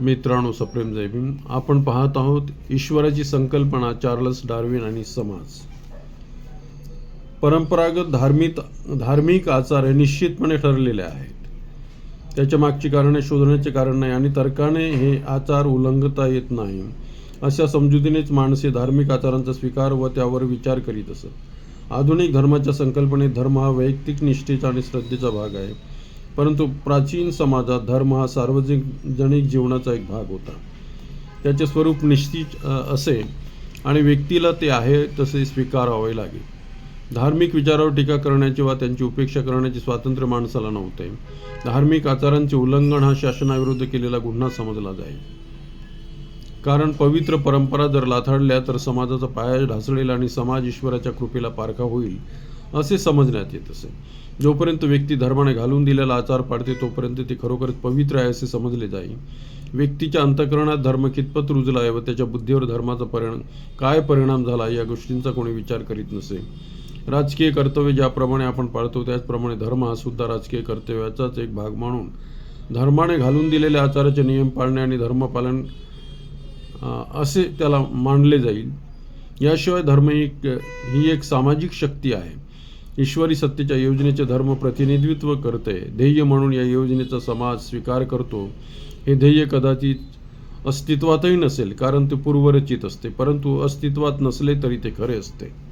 मित्रांनो सप्रेम जय आपण पाहत आहोत ईश्वराची संकल्पना चार्लस डार्विन आणि समाज. परंपरागत धार्मिक धार्मिक आचार हे निश्चितपणे ठरलेले आहेत. त्याच्या मागची कारणे शोधण्याचे कारण नाही आणि तर्काने हे आचार उल्लंघता येत नाही अशा समजुतीनेच माणसे धार्मिक आचारांचा स्वीकार व त्यावर विचार करीत असत. आधुनिक धर्माच्या संकल्पनेत धर्म हा वैयक्तिक निष्ठेचा आणि श्रद्धेचा भाग आहे. परंतु प्राचीन समाजात धर्म हा सार्वजनिक जीवनाचा एक भाग होता. त्याचे स्वरूप निश्चित असे आणि व्यक्तीला ते आहे तसे स्वीकारावे लागे. धार्मिक विचारावर टीका करण्याची वा त्यांची उपेक्षा करण्याचे स्वातंत्र्य माणसाला नव्हते. धार्मिक आचारांचे उल्लंघन हा शासनाविरुद्ध केलेला गुन्हा समजला जाईल. कारण पवित्र परंपरा जर लाथाडल्या तर समाजाचा पाया ढासळेल आणि समाज ईश्वराच्या कृपेला पारखा होईल असे समजण्यात येत असे. जोपर्यंत व्यक्ती धर्माने घालून दिलेला आचार पाडते तोपर्यंत ते खरोखरच पवित्र आहे असे समजले जाईल व्यक्तीच्या अंतकरणात धर्म कितपत रुजला आहे व त्याच्या बुद्धीवर धर्माचा परिणाम काय परिणाम झाला या गोष्टींचा कोणी विचार करीत नसे. राजकीय कर्तव्य ज्याप्रमाणे आपण पाळतो त्याचप्रमाणे धर्म हा सुद्धा राजकीय कर्तव्याचाच एक भाग म्हणून धर्माने घालून दिलेल्या आचाराचे नियम पाळणे आणि धर्मपालन असे त्याला मानले जाईल. याशिवाय धर्म ही एक ही एक सामाजिक शक्ती आहे. ईश्वरी सत्तेच्या योजनेचे धर्म प्रतिनिधित्व करते. ध्येय म्हणून या योजनेचा समाज स्वीकार करतो. हे ध्येय कदाचित अस्तित्वातही नसेल कारण ते पूर्वरचित असते परंतु अस्तित्वात नसले तरी ते खरे असते.